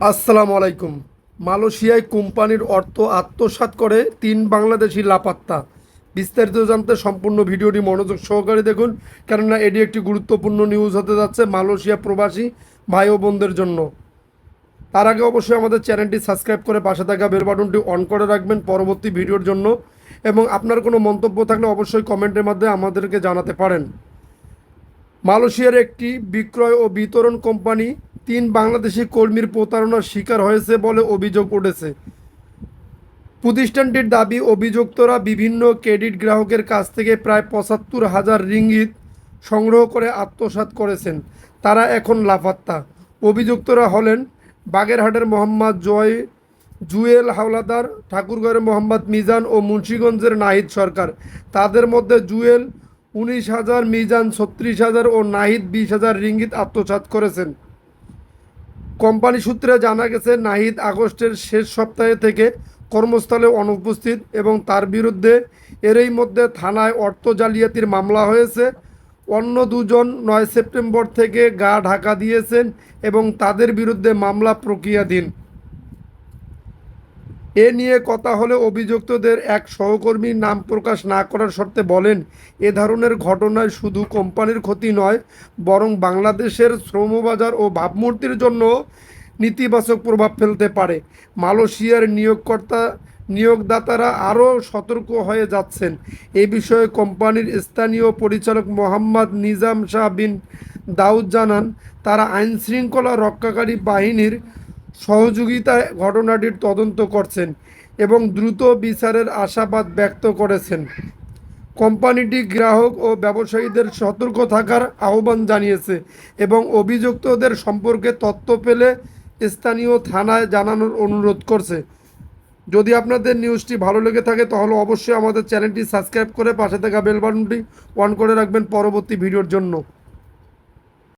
আসসালামু আলাইকুম। মালয়েশিয়ায় কোম্পানির অর্থ আত্মসাৎ করে তিন বাংলাদেশি লাপাত্তা। বিস্তারিত জানতে সম্পূর্ণ ভিডিওটি মনোযোগ সহকারে দেখুন, কেননা এটি একটি গুরুত্বপূর্ণ নিউজ হতে যাচ্ছে মালয়েশিয়া প্রবাসী ভাই ও বোনদের জন্য। তার আগে অবশ্যই আমাদের চ্যানেলটি সাবস্ক্রাইব করে পাশে থাকা বেল বাটনটি অন করে রাখবেন পরবর্তী ভিডিওর জন্য। এবং আপনার কোনো মন্তব্য থাকলে অবশ্যই কমেন্টের মাধ্যমে আমাদেরকে জানাতে পারেন। মালয়েশিয়ার একটি বিক্রয় ও বিতরণ কোম্পানি তিন বাংলাদেশি কর্মীর প্রতারণার শিকার হয়েছে বলে অভিযোগ উঠেছে। প্রতিষ্ঠানটির দাবি, অভিযুক্তরা বিভিন্ন ক্রেডিট গ্রাহকের কাছ থেকে প্রায় পঁচাত্তর হাজার রিঙ্গিত সংগ্রহ করে আত্মসাৎ করেছেন। তারা এখন লাফাত্তা। অভিযুক্তরা হলেন বাগেরহাটের মোহাম্মদ জয়, জুয়েল হাওলাদার, ঠাকুরগড়ের মোহাম্মদ মিজান ও মুন্সীগঞ্জের নাহিদ সরকার। তাদের মধ্যে জুয়েল উনিশ হাজার, মিজান ছত্রিশ হাজার ও নাহিদ বিশ হাজার রিঙ্গিত আত্মসাৎ করেছেন। কোম্পানি সূত্রে জানা গেছে, নাহিদ আগস্টের শেষ সপ্তাহে থেকে কর্মস্থলে অনুপস্থিত এবং তার বিরুদ্ধে এরই মধ্যে থানায় অর্থ জালিয়াতির মামলা হয়েছে। অন্য দুজন নয় সেপ্টেম্বর থেকে গা ঢাকা দিয়েছেন এবং তাদের বিরুদ্ধে মামলা প্রক্রিয়াধীন। এ নিয়ে কথা হলে অভিযুক্তদের এক সহকর্মীর নাম প্রকাশ না করার শর্তে বলেন, এ ধরনের ঘটনায় শুধু কোম্পানির ক্ষতি নয়, বরং বাংলাদেশের শ্রমবাজার ও ভাবমূর্তির জন্য নেতিবাচক প্রভাব ফেলতে পারে। মালয়েশিয়ার নিয়োগকর্তা, নিয়োগদাতারা আরও সতর্ক হয়ে যাচ্ছেন। এ বিষয়ে কোম্পানির স্থানীয় পরিচালক মোহাম্মদ নিজাম শাহ বিন দাউদ জানান, তারা আইনশৃঙ্খলা রক্ষাকারী বাহিনীর সহযোগিতায় ঘটনাটির তদন্ত করছেন এবং দ্রুত বিচারের আশাবাদ ব্যক্ত করেছেন। কোম্পানিটি গ্রাহক ও ব্যবসায়ীদের সতর্ক থাকার আহ্বান জানিয়েছে এবং অভিযুক্তদের সম্পর্কে তথ্য পেলে স্থানীয় থানায় জানানোর অনুরোধ করছে। যদি আপনাদের নিউজটি ভালো লেগে থাকে, তাহলে অবশ্যই আমাদের চ্যানেলটি সাবস্ক্রাইব করে পাশে থাকা বেল বাটনটি অন করে রাখবেন পরবর্তী ভিডিওর জন্য।